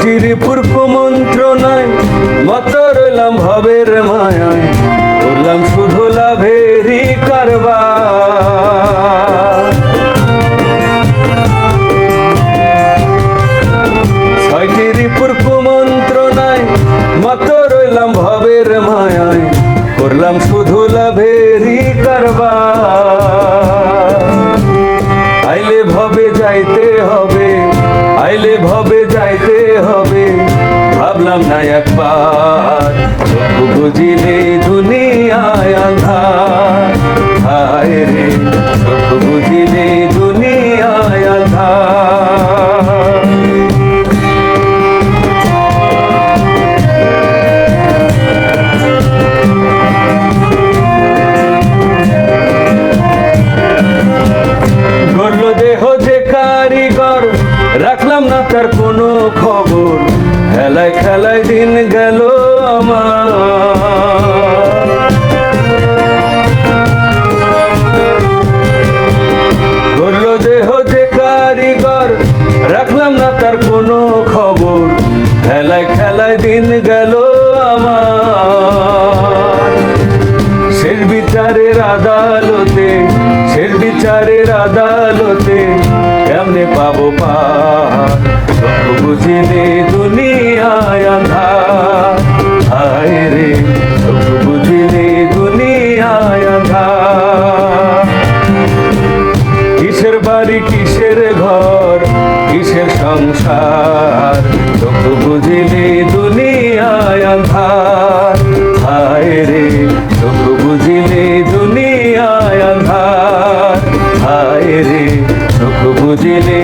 ছয়টি রিপুর কুমন্ত্রণায় মত রইলাম ভবের মায়ায় করলাম শুধু লাভেরই করলাম শুধু লাভেরই আইলে ভবে যাইতে হবে ভাবলাম না একবার। চোখ বুঝিলে দুনিয়ায় আন্ধার হায় রে চোখ বুঝিলে দুনিয়ায় গড়ল দেহ যে কারিগর, রাখলাম না তার কোনো খবর। খেলায় খেলায় দিন গেল আমার। যে কারিগর, রাখলাম না তার কোনো খবর। খেলায় খেলায় দিন আদালতে আদালতে কেমনে পাবো পা। বুঝিনি দুনিয়া আধার। হায় রে বুঝিনি দুনিয়া কিসের বাড়ি, কিসের ঘর, কিসের সংসার? চোখ বুঝিনি দুনিয়া আধার। হায় রে জেনে